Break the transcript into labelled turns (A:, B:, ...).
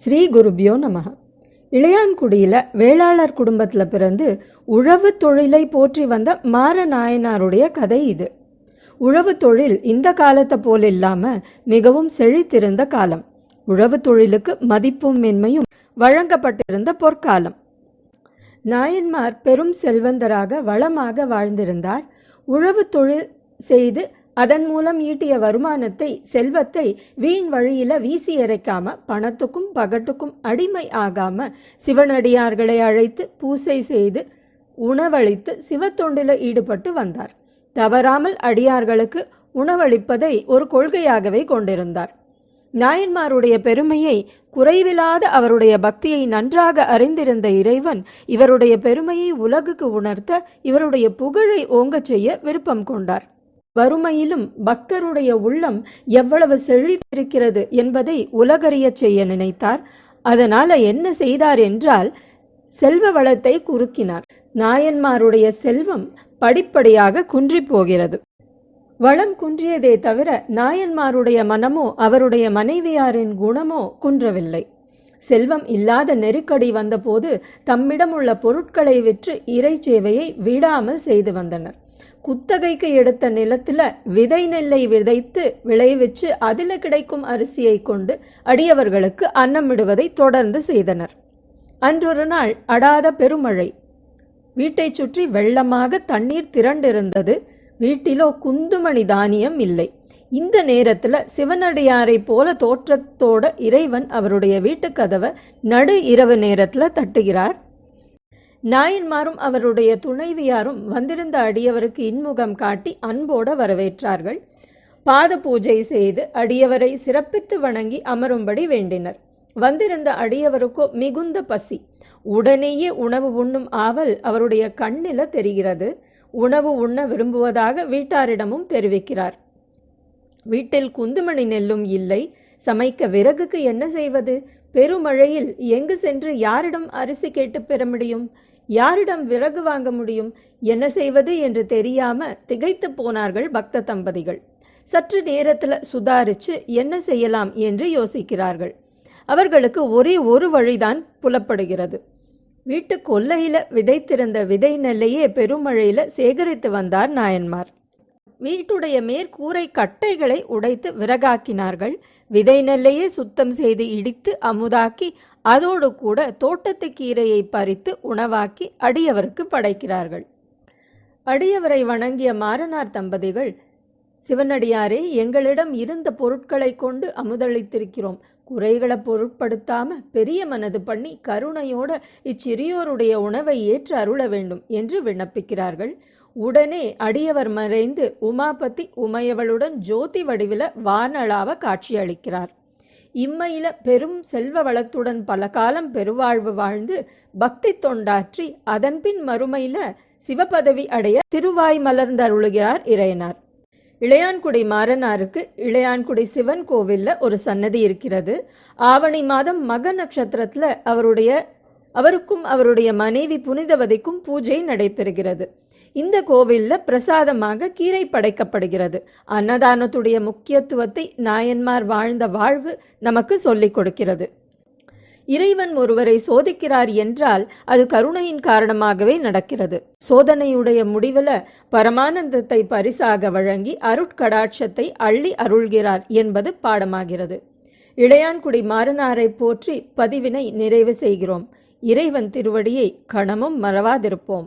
A: ஸ்ரீ குருபியோ நமக. இளையான்குடியில் வேளாளர் குடும்பத்தில் பிறந்து உழவு தொழிலை போற்றி வந்த மார நாயனாருடைய கதை இது. உழவு தொழில் இந்த காலத்தை போல் இல்லாமல் மிகவும் செழித்திருந்த காலம். உழவு தொழிலுக்கு மதிப்பும் மென்மையும் வழங்கப்பட்டிருந்த பொற்காலம். நாயன்மார் பெரும் செல்வந்தராக வளமாக வாழ்ந்திருந்தார். உழவு தொழில் செய்து அதன் மூலம் ஈட்டிய வருமானத்தை செல்வத்தை வீண் வழியில வீசி எறைக்காம பணத்துக்கும் பகட்டுக்கும் அடிமை ஆகாம சிவனடியார்களை அழைத்து பூசை செய்து உணவளித்து சிவத்தொண்டில ஈடுபட்டு வந்தார். தவறாமல் அடியார்களுக்கு உணவளிப்பதை ஒரு கொள்கையாகவே கொண்டிருந்தார். நாயன்மாருடைய பெருமையை குறைவில்லாத அவருடைய பக்தியை நன்றாக அறிந்திருந்த இறைவன் இவருடைய பெருமையை உலகுக்கு உணர்த்த இவருடைய புகழை ஓங்கச் செய்ய விருப்பம் கொண்டார். வறுமையிலும் பக்தருடைய உள்ளம் எவ்வளவு செழித்திருக்கிறது என்பதை உலகறியச் செய்ய நினைத்தார். அதனால என்ன செய்தார் என்றால் செல்வ வளத்தை குறுக்கினார். நாயன்மாருடைய செல்வம் படிப்படியாக குன்றிப் போகிறது. வளம் குன்றியதே தவிர நாயன்மாருடைய மனமோ அவருடைய மனைவியாரின் குணமோ குன்றவில்லை. செல்வம் இல்லாத நெருக்கடி வந்தபோது தம்மிடம் உள்ள பொருட்களை விற்று இறை சேவையை விடாமல் செய்து வந்தனர். குத்தகைக்கு எடுத்த நிலத்துல விதை நெல்லை விதைத்து விளைவிச்சு அதில் கிடைக்கும் அரிசியை கொண்டு அடியவர்களுக்கு அன்னமிடுவதை தொடர்ந்து செய்தனர். அன்றொரு நாள் அடாத பெருமழை. வீட்டைச் சுற்றி வெள்ளமாக தண்ணீர் திரண்டிருந்தது. வீட்டிலோ குந்துமணி தானியம் இல்லை. இந்த நேரத்துல சிவனடியாரை போல தோற்றத்தோட இறைவன் அவருடைய வீட்டுக் கதவை நடு இரவு நேரத்துல தட்டுகிறார். நாயன்மாரும் அவருடைய துணைவியாரும் வந்திருந்த அடியவருக்கு இன்முகம் காட்டி அன்போட வரவேற்றார்கள். பாத பூஜை செய்து அடியவரை சிறப்பித்து வணங்கி அமரும்படி வேண்டினர். வந்திருந்த அடியவருக்கோ மிகுந்த பசி. உடனேயே உணவு உண்ணும் ஆவல் அவருடைய கண்ணில தெரிகிறது. உணவு உண்ண விரும்புவதாக வீட்டாரிடமும் தெரிவிக்கிறார். வீட்டில் குந்துமணி நெல்லும் இல்லை. சமைக்க விறகுக்கு என்ன செய்வது? பெருமழையில் எங்கு சென்று யாரிடம் அரிசி கேட்டு பெற முடியும்? யாரிடம் விறகு வாங்க முடியும்? என்ன செய்வது என்று தெரியாம திகைத்து போனார்கள் பக்த தம்பதிகள். சற்று நேரத்தில் சுதாரிச்சு என்ன செய்யலாம் என்று யோசிக்கிறார்கள். அவர்களுக்கு ஒரே ஒரு வழிதான் புலப்படுகிறது. வீட்டு கொல்லையில விதைத்திருந்த விதை நெல்லையே பெருமழையில சேகரித்து வந்தார் நாயன்மார். வீட்டுடைய மேற்கூரை கட்டைகளை உடைத்து விறகாக்கினார்கள். விதை நெல்லையே சுத்தம் செய்து இடித்து அமுதாக்கி அதோடு கூட தோட்டத்து கீரையை பறித்து உணவாக்கி அடியவருக்கு படைக்கிறார்கள். அடியவரை வணங்கிய மாரனார் தம்பதிகள் சிவனடியாரே எங்களிடம் இருந்த பொருட்களை கொண்டு அமுதளித்திருக்கிறோம். குறைகளை பொருட்படுத்தாம பெரிய மனது பண்ணி கருணையோட இச்சிறியோருடைய உணவை ஏற்று அருள வேண்டும் என்று விண்ணப்பிக்கிறார்கள். உடனே அடியவர் மறைந்து உமாபதி உமையவளுடன் ஜோதி வடிவில வானளாவ காட்சியளிக்கிறார் இம்மையில பெரும் செல்வ வளத்துடன் பல காலம் பெருவாழ்வு வாழ்ந்து பக்தி தொண்டாற்றி அதன்பின் மறுமையில சிவபதவி அடைய திருவாய் மலர்ந்தருளுகிறார் இறையனார். இளையான்குடி மாறனாருக்கு இளையான்குடி சிவன் கோவில்ல ஒரு சன்னதி இருக்கிறது. ஆவணி மாதம் மக நட்சத்திரத்துல அவருடைய அவருக்கும் அவருடைய மனைவி புனிதவதிக்கும் பூஜை நடைபெறுகிறது. இந்த கோவில்ல பிரசாதமாக கீரை படைக்கப்படுகிறது. அன்னதானத்துடைய முக்கியத்துவத்தை நாயன்மார் வாழ்ந்த வாழ்வு நமக்கு சொல்லிக் கொடுக்கிறது. இறைவன் ஒருவரை சோதிக்கிறார் என்றால் அது கருணையின் காரணமாகவே நடக்கிறது. சோதனையுடைய முடிவில் பரமானந்தத்தை பரிசாக வழங்கி அருட்கடாட்சத்தை அள்ளி அருள்கிறார் என்பது பாடமாகிறது. இளையான்குடி மாறனாரை போற்றி பதிவினை நிறைவு செய்கிறோம். இறைவன் திருவடியை கணமும் மறவாதிருப்போம்.